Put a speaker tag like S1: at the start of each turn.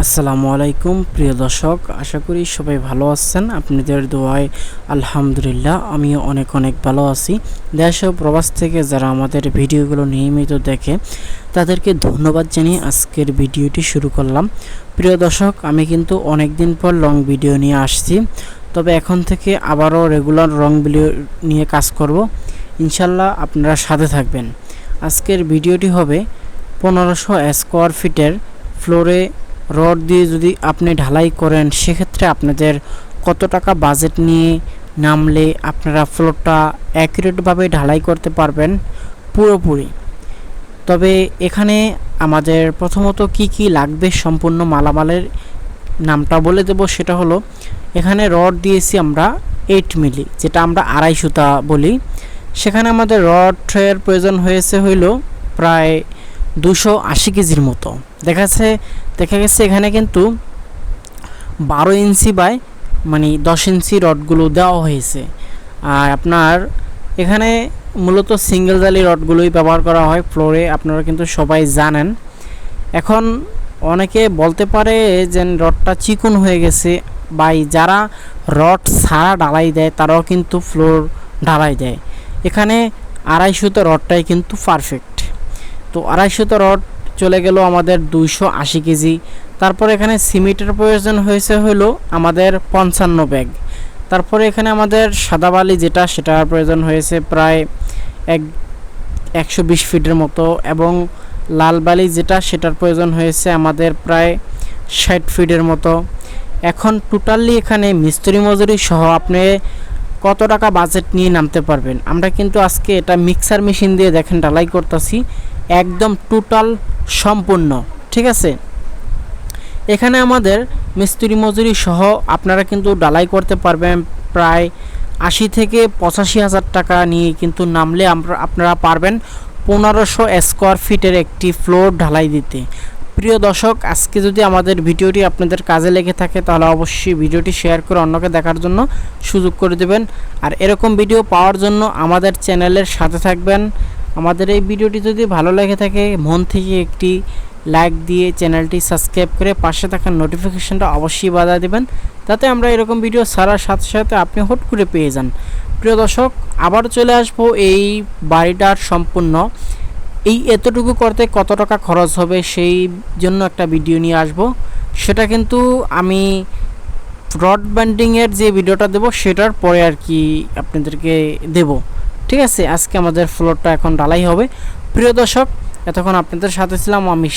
S1: আসসালামু আলাইকুম, প্রিয় দর্শক, আশা করি সবাই ভালো আছেন। আপনাদের দোয়ায় আলহামদুলিল্লাহ, আমিও অনেক অনেক ভালো আছি। দেশ ও প্রবাস থেকে যারা আমাদের ভিডিওগুলো নিয়মিত দেখে, তাদেরকে ধন্যবাদ জানিয়ে আজকের ভিডিওটি শুরু করলাম। প্রিয় দর্শক, আমি কিন্তু অনেক দিন পর লং ভিডিও নিয়ে আসছি। তবে এখন থেকে আবারও রেগুলার রং ভিডিও নিয়ে কাজ করব। ইনশাল্লাহ আপনারা সাথে থাকবেন। আজকের ভিডিওটি হবে পনেরোশো স্কোয়ার ফিটের ফ্লোরে রড দিয়ে যদি আপনি ঢালাই করেন, সেক্ষেত্রে আপনাদের কত টাকা বাজেট নিয়ে নামলে আপনারা ফ্লোরটা অ্যাকুরেটভাবে ঢালাই করতে পারবেন পুরোপুরি। তবে এখানে আমাদের প্রথমত কি কি লাগবে সম্পূর্ণ মালামালের নামটা বলে দেব, সেটা হলো এখানে রড দিয়েছি আমরা এইট মিলি যেটা আমরা আড়াই সুতা বলি। সেখানে আমাদের রডের প্রয়োজন হয়েছে হইল প্রায় দুশো আশি কেজির মতো। দেখা যাচ্ছে দেখা গেছে এখানে কিন্তু বারো ইঞ্চি বাই মানে দশ ইঞ্চি রডগুলো দেওয়া হয়েছে। আর আপনার এখানে মূলত সিঙ্গেল জালি রডগুলোই ব্যবহার করা হয় ফ্লোরে, আপনারা কিন্তু সবাই জানেন। এখন অনেকে বলতে পারে যে রডটা চিকন হয়ে গেছে, বাই যারা রড ছাড়া ঢালাই দেয় তারাও কিন্তু ফ্লোর ঢালাই দেয়। এখানে আড়াইশোতে রডটাই কিন্তু পারফেক্ট তো আড়াইশোতে রড চলে গেল আমাদের দুইশো আশি কেজি। তারপর এখানে সিমেন্টের প্রয়োজন হয়েছে হলো আমাদের পঞ্চান্ন ব্যাগ। তারপরে এখানে আমাদের সাদা বালি যেটা, সেটার প্রয়োজন হয়েছে প্রায় এক একশো বিশ ফিটের মতো এবং লাল বালি যেটা, সেটার প্রয়োজন হয়েছে আমাদের প্রায় ষাট ফিটের মতো। এখন টোটালি এখানে মিস্ত্রি মজুরি সহ আপনি কত টাকা বাজেট নিয়ে নামতে পারবেন? আমরা কিন্তু আজকে এটা মিক্সার মেশিন দিয়ে দেখেন, ঢালাই করতেছি। একদম টোটাল সম্পূর্ণ, ঠিক আছে? এখানে আমাদের মিস্ত্রি মজুরি সহ আপনারা কিন্তু ডালাই করতে পারবেন প্রায় আশি থেকে পঁচাশি হাজার টাকা নিয়ে কিন্তু নামলে আপনারা পারবেন পনেরোশো স্কোয়ার ফিটের একটি ফ্লোর ঢালাই দিতে। প্রিয় দর্শক, আজকে যদি আমাদের ভিডিওটি আপনাদের কাজে লেগে থাকে, তাহলে অবশ্যই ভিডিওটি শেয়ার করে অন্যকে দেখার জন্য সুযোগ করে দেবেন। আর এরকম ভিডিও পাওয়ার জন্য আমাদের চ্যানেলের সাথে থাকবেন। আমাদের এই ভিডিওটি যদি ভালো লেগে থাকে, মন থেকে একটি লাইক দিয়ে চ্যানেলটি সাবস্ক্রাইব করে পাশে থাকা নোটিফিকেশনটা অবশ্যই বাধা দেবেন, তাতে আমরা এরকম ভিডিও ছাড়ার সাথে সাথে আপনি হট করে পেয়ে যান। প্রিয় দর্শক আবার চলে আসব এই বাড়িটার সম্পূর্ণ। এই এতটুকু করতে কত টাকা খরচ হবে সেই জন্য একটা ভিডিও নিয়ে আসব। সেটা কিন্তু আমি ব্রডব্যান্ডিংয়ের যে ভিডিওটা দেবো, সেটার পরে আর কি আপনাদেরকে দেব। ঠিক আছে? আজকে আমাদের ফ্লোরটা এখন ডালাই হবে। প্রিয় দর্শক, এতক্ষণ আপনাদের সাথে ছিলাম আমি